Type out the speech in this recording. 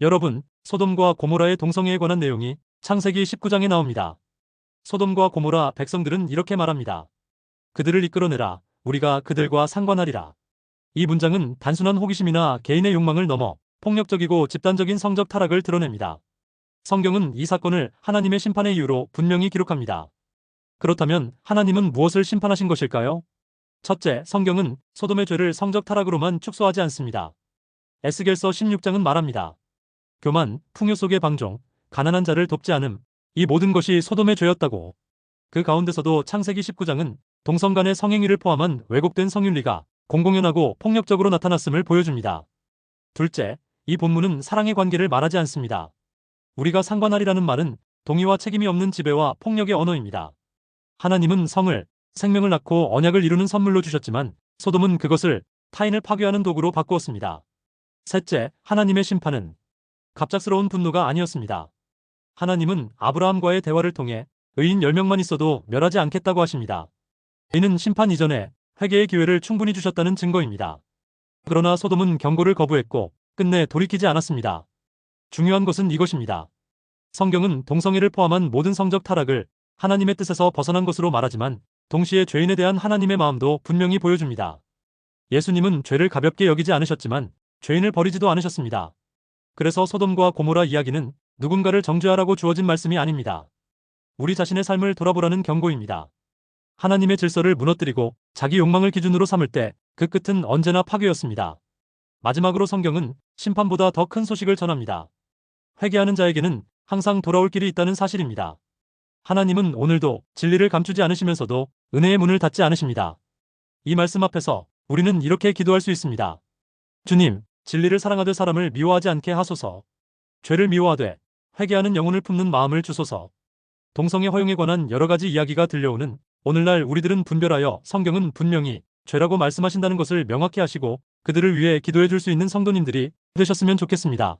여러분, 소돔과 고모라의 동성애에 관한 내용이 창세기 19장에 나옵니다. 소돔과 고모라 백성들은 이렇게 말합니다. 그들을 이끌어내라. 우리가 그들과 상관하리라. 이 문장은 단순한 호기심이나 개인의 욕망을 넘어 폭력적이고 집단적인 성적 타락을 드러냅니다. 성경은 이 사건을 하나님의 심판의 이유로 분명히 기록합니다. 그렇다면 하나님은 무엇을 심판하신 것일까요? 첫째, 성경은 소돔의 죄를 성적 타락으로만 축소하지 않습니다. 에스겔서 16장은 말합니다. 교만, 풍요 속의 방종, 가난한 자를 돕지 않음, 이 모든 것이 소돔의 죄였다고. 그 가운데서도 창세기 19장은 동성 간의 성행위를 포함한 왜곡된 성윤리가 공공연하고 폭력적으로 나타났음을 보여줍니다. 둘째, 이 본문은 사랑의 관계를 말하지 않습니다. 우리가 상관하리라는 말은 동의와 책임이 없는 지배와 폭력의 언어입니다. 하나님은 성을, 생명을 낳고 언약을 이루는 선물로 주셨지만 소돔은 그것을 타인을 파괴하는 도구로 바꾸었습니다. 셋째, 하나님의 심판은 갑작스러운 분노가 아니었습니다. 하나님은 아브라함과의 대화를 통해 의인 10명만 있어도 멸하지 않겠다고 하십니다. 이는 심판 이전에 회개의 기회를 충분히 주셨다는 증거입니다. 그러나 소돔은 경고를 거부했고 끝내 돌이키지 않았습니다. 중요한 것은 이것입니다. 성경은 동성애를 포함한 모든 성적 타락을 하나님의 뜻에서 벗어난 것으로 말하지만 동시에 죄인에 대한 하나님의 마음도 분명히 보여줍니다. 예수님은 죄를 가볍게 여기지 않으셨지만 죄인을 버리지도 않으셨습니다. 그래서 소돔과 고모라 이야기는 누군가를 정죄하라고 주어진 말씀이 아닙니다. 우리 자신의 삶을 돌아보라는 경고입니다. 하나님의 질서를 무너뜨리고 자기 욕망을 기준으로 삼을 때 그 끝은 언제나 파괴였습니다. 마지막으로 성경은 심판보다 더 큰 소식을 전합니다. 회개하는 자에게는 항상 돌아올 길이 있다는 사실입니다. 하나님은 오늘도 진리를 감추지 않으시면서도 은혜의 문을 닫지 않으십니다. 이 말씀 앞에서 우리는 이렇게 기도할 수 있습니다. 주님, 진리를 사랑하되 사람을 미워하지 않게 하소서. 죄를 미워하되 회개하는 영혼을 품는 마음을 주소서. 동성애 허용에 관한 여러 가지 이야기가 들려오는 오늘날 우리들은 분별하여 성경은 분명히 죄라고 말씀하신다는 것을 명확히 하시고 그들을 위해 기도해 줄 수 있는 성도님들이 되셨으면 좋겠습니다.